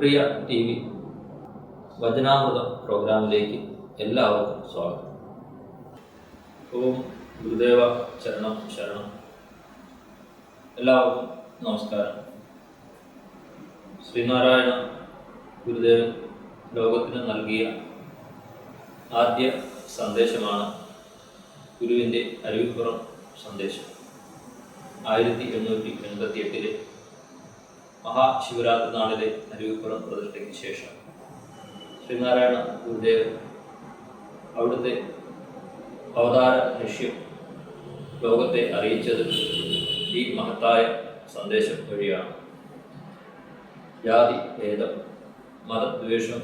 Gurupriya T V. വചനാമൃതം പ്രോഗ്രാമിലേക്ക് എല്ലാവർക്കും സ്വാഗതം. ഓം ഗുരുദേവ ചരണം ശരണം. എല്ലാവർക്കും നമസ്കാരം. ശ്രീനാരായണ ഗുരുദേവൻ ലോകത്തിന് നൽകിയ ആദ്യ സന്ദേശമാണ് ഗുരുവിന്റെ അരുവിപ്പുറം സന്ദേശം. ആയിരത്തി എണ്ണൂറ്റി എൺപത്തി എട്ടിലെ മഹാശിവരാത്രി നാളിലെ അരുവിപ്പുറം പ്രതിഷ്ഠയ്ക്ക് ശേഷം ശ്രീനാരായണ ഗുരുദേവൻ അവിടുത്തെ അവതാര ലക്ഷ്യം ലോകത്തെ അറിയിച്ചത് ഈ മഹത്തായ സന്ദേശം വഴിയാണ്. ജാതി ഭേദം മതദ്വേഷം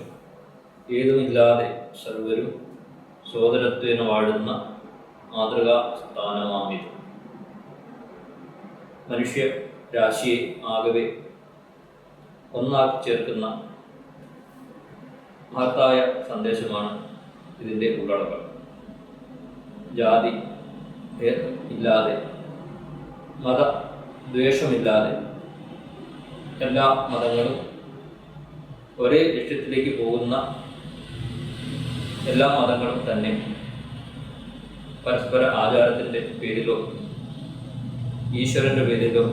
ഏതുമില്ലാതെ സർവരും സോദരത്വേന വാഴുന്ന മാതൃകാ സ്ഥാനമാണിത് മനുഷ്യ രാശിയെ ആകവെ ഒന്നാക്കി ചേർക്കുന്ന മഹത്തായ സന്ദേശമാണ് ഇതിന്റെ ഉള്ളടക്കം. ജാതി ഇല്ലാതെ മത ദ്വേഷമില്ലാതെ എല്ലാ മതങ്ങളും ഒരേ ലക്ഷ്യത്തിലേക്ക് പോകുന്ന എല്ലാ മതങ്ങളും തന്നെ പരസ്പര ആചാരത്തിന്റെ പേരിലോ ഈശ്വരന്റെ പേരിലോ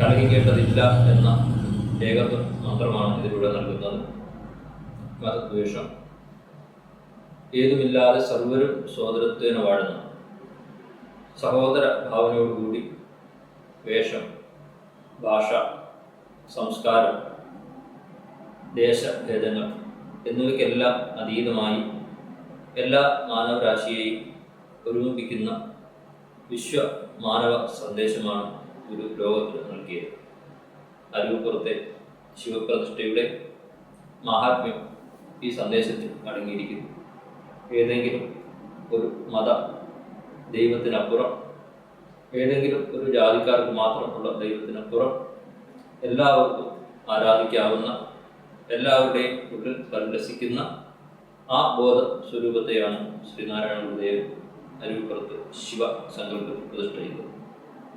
കലഹിക്കേണ്ടതില്ല എന്ന ഏകത്വം മാത്രമാണ് ഇതിലൂടെ നൽകുന്നത്. മതദ്വേഷം ഏതുമില്ലാതെ സർവരും സോദരത്വേന വാഴുന്നു. സഹോദര ഭാവനയോടുകൂടി വേഷം ഭാഷ സംസ്കാരം ദേശഭേദങ്ങൾ എന്നിവയ്ക്കെല്ലാം അതീതമായി എല്ലാ മാനവരാശിയെയും ഒരുമിപ്പിക്കുന്ന വിശ്വ മാനവ സന്ദേശമാണ് ഒരു ലോകത്തിന് നൽകിയത്. അരുവിപ്പുറത്തെ ശിവപ്രതിഷ്ഠയുടെ മഹാത്മ്യം ഈ സന്ദേശത്തിൽ അടങ്ങിയിരിക്കുന്നു. ഏതെങ്കിലും ഒരു മത ദൈവത്തിനപ്പുറം ഏതെങ്കിലും ഒരു ജാതിക്കാർക്ക് മാത്രമുള്ള ദൈവത്തിനപ്പുറം എല്ലാവർക്കും ആരാധിക്കാവുന്ന എല്ലാവരുടെയും ഉള്ളിൽ പരിലസിക്കുന്ന ആ ബോധ സ്വരൂപത്തെയാണ് ശ്രീനാരായണ ഗുരുദേവൻ അരുവിപ്പുറത്ത് ശിവ സങ്കല്പത്തിൽ പ്രതിഷ്ഠ ചെയ്തത്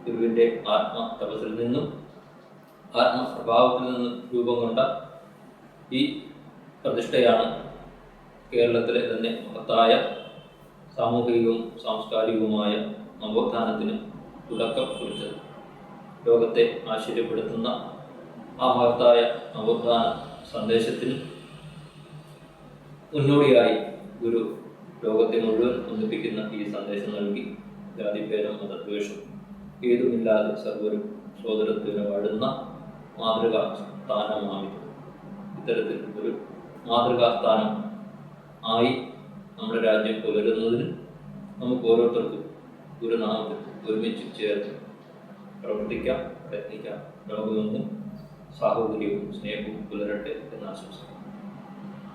ഗുരുവിന്റെ ആത്മ നിന്നും ആത്മപ്രഭാവത്തിൽ നിന്ന് രൂപം കൊണ്ട ഈ പ്രതിഷ്ഠയാണ് കേരളത്തിലെ തന്നെ മഹത്തായ സാമൂഹികവും സാംസ്കാരികവുമായ നവോത്ഥാനത്തിന് തുടക്കം കുറിച്ചത്. ലോകത്തെ ആശ്ചര്യപ്പെടുത്തുന്ന ആ മഹത്തായ നവോത്ഥാന സന്ദേശത്തിന് മുന്നോടിയായി ഗുരു ലോകത്തെ മുഴുവൻ ഒന്നിപ്പിക്കുന്ന ഈ സന്ദേശം നൽകി. ജാതിഭേദം മതദ്വേഷം ഏതുമില്ലാതെ സർവരും സഹോദരത്തിന് വാഴുന്ന മാതൃകാ സ്ഥാനമാണിത് ഇത്തരത്തിൽ ഒരു മാതൃകാ സ്ഥാനം ആയി നമ്മുടെ രാജ്യം പുലരുന്നതിന് നമുക്ക് ഓരോരുത്തർക്കും ഗുരുനാമത്തിൽ ഒരുമിച്ച് ചേർന്ന് പ്രവർത്തിക്കാം പ്രയത്നിക്കാം. ലോകമെന്നും സാഹോദര്യവും സ്നേഹവും പുലരട്ടെ എന്ന് ആശംസിക്കുന്നു.